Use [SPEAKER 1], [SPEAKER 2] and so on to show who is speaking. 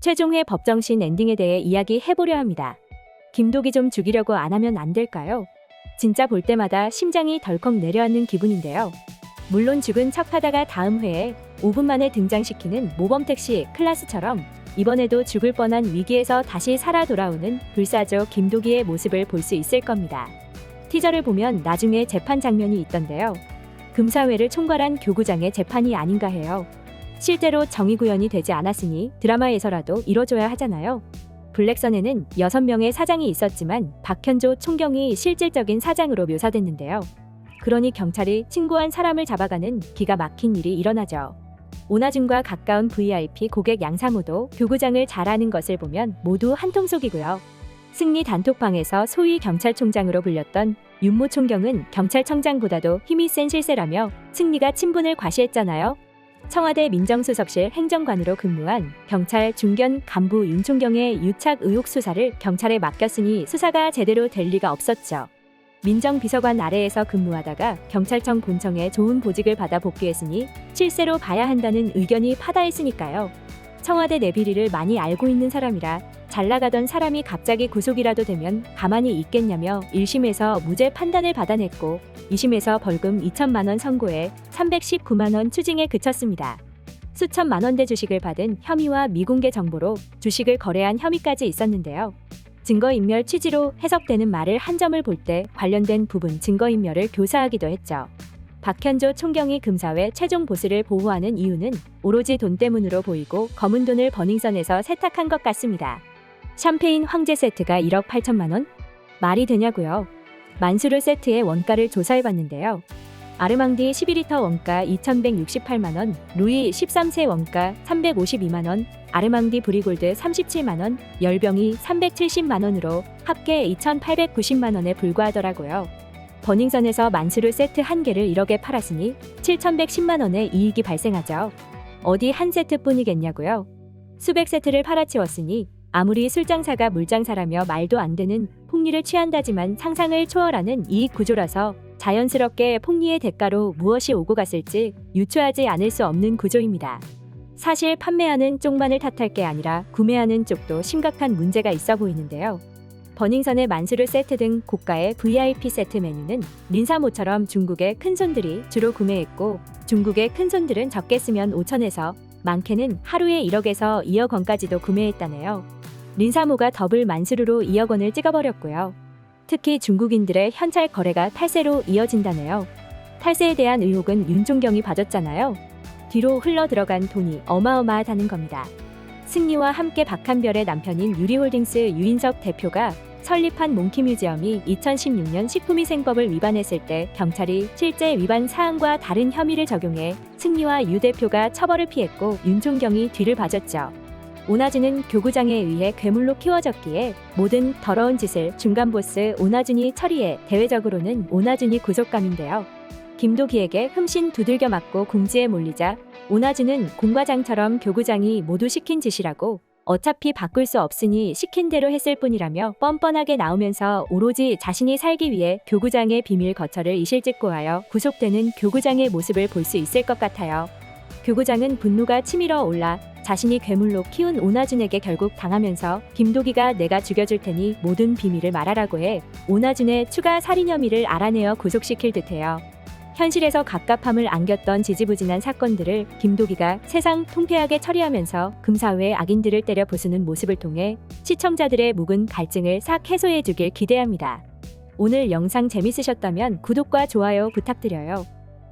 [SPEAKER 1] 최종회 법정신 엔딩에 대해 이야기해보려 합니다. 김독이 좀 죽이려고 안 하면 안 될까요? 진짜 볼 때마다 심장이 덜컥 내려앉는 기분인데요. 물론 죽은 척하다가 다음 회에 5분 만에 등장시키는 모범 택시 클라스처럼 이번에도 죽을 뻔한 위기에서 다시 살아 돌아오는 불사조 김도기의 모습을 볼 수 있을 겁니다. 티저를 보면 나중에 재판 장면이 있던데요. 금사회를 총괄한 교구장의 재판이 아닌가 해요. 실제로 정의 구현이 되지 않았으니 드라마에서라도 이뤄줘야 하잖아요. 블랙선에는 6명의 사장이 있었지만 박현조 총경이 실질적인 사장으로 묘사됐는데요. 그러니 경찰이 친구한 사람을 잡아가는 기가 막힌 일이 일어나죠. 오나준과 가까운 VIP 고객 양상우도 교구장을 잘하는 것을 보면 모두 한통속이고요. 승리 단톡방에서 소위 경찰총장으로 불렸던 윤모 총경은 경찰청장보다도 힘이 센 실세라며 승리가 친분을 과시했잖아요. 청와대 민정수석실 행정관으로 근무한 경찰 중견 간부 윤 총경의 유착 의혹 수사를 경찰에 맡겼으니 수사가 제대로 될 리가 없었죠. 민정비서관 아래에서 근무하다가 경찰청 본청에 좋은 보직을 받아 복귀했으니 실세로 봐야 한다는 의견이 파다했으니까요. 청와대 내 비리를 많이 알고 있는 사람이라 잘 나가던 사람이 갑자기 구속이라도 되면 가만히 있겠냐며 1심에서 무죄 판단을 받아냈고 2심에서 벌금 2천만 원 선고에 319만 원 추징에 그쳤습니다. 수천만 원대 주식을 받은 혐의와 미공개 정보로 주식을 거래한 혐의까지 있었는데요. 증거인멸 취지로 해석되는 말을 한 점을 볼 때 관련된 부분 증거인멸을 교사하기도 했죠. 박현조 총경이 금사회 최종 보스를 보호하는 이유는 오로지 돈 때문으로 보이고 검은 돈을 버닝썬에서 세탁한 것 같습니다. 샴페인 황제 세트가 1억 8천만 원? 말이 되냐고요? 만수르 세트의 원가를 조사해봤는데요. 아르망디 12리터 원가 2,168만 원, 루이 13세 원가 352만 원, 아르망디 브리골드 37만 원, 열병이 370만 원으로 합계 2,890만 원에 불과하더라고요. 버닝썬에서 만수르 세트 한 개를 1억에 팔았으니 7,110만 원의 이익이 발생하죠. 어디 한 세트뿐이겠냐고요? 수백 세트를 팔아치웠으니 아무리 술장사가 물장사라며 말도 안 되는 폭리를 취한다지만 상상을 초월하는 이익 구조라서 자연스럽게 폭리의 대가로 무엇이 오고 갔을지 유추하지 않을 수 없는 구조입니다. 사실 판매하는 쪽만을 탓할 게 아니라 구매하는 쪽도 심각한 문제가 있어 보이는데요. 버닝썬의 만수르 세트 등 고가의 VIP 세트 메뉴는 린사모처럼 중국의 큰 손들이 주로 구매했고 중국의 큰 손들은 적게 쓰면 5천에서 많게는 하루에 1억에서 2억 원까지도 구매했다네요. 린사모가 더블 만수르로 2억 원을 찍어버렸고요. 특히 중국인들의 현찰 거래가 탈세로 이어진다네요. 탈세에 대한 의혹은 윤종경이 봐줬잖아요. 뒤로 흘러 들어간 돈이 어마어마하다는 겁니다. 승리와 함께 박한별의 남편인 유리홀딩스 유인석 대표가 설립한 몽키뮤지엄이 2016년 식품위생법을 위반했을 때 경찰이 실제 위반 사항과 다른 혐의를 적용해 승리와 유 대표가 처벌을 피했고 윤종경이 뒤를 봐줬죠. 오나준은 교구장에 의해 괴물로 키워졌기에 모든 더러운 짓을 중간 보스 오나준이 처리해 대외적으로는 오나준이 구속감인데요. 김도기에게 흠씬 두들겨 맞고 궁지에 몰리자 오나준은 공과장처럼 교구장이 모두 시킨 짓이라고 어차피 바꿀 수 없으니 시킨 대로 했을 뿐이라며 뻔뻔하게 나오면서 오로지 자신이 살기 위해 교구장의 비밀 거처를 이실직고하여 구속되는 교구장의 모습을 볼 수 있을 것 같아요. 교구장은 분노가 치밀어 올라 자신이 괴물로 키운 오나준에게 결국 당하면서 김도기가 내가 죽여줄 테니 모든 비밀을 말하라고 해 오나준의 추가 살인 혐의를 알아내어 구속시킬 듯해요. 현실에서 갑갑함을 안겼던 지지부진한 사건들을 김도기가 세상 통폐하게 처리하면서 금사회의 악인들을 때려 부수는 모습을 통해 시청자들의 묵은 갈증을 싹 해소해 주길 기대합니다. 오늘 영상 재밌으셨다면 구독과 좋아요 부탁드려요.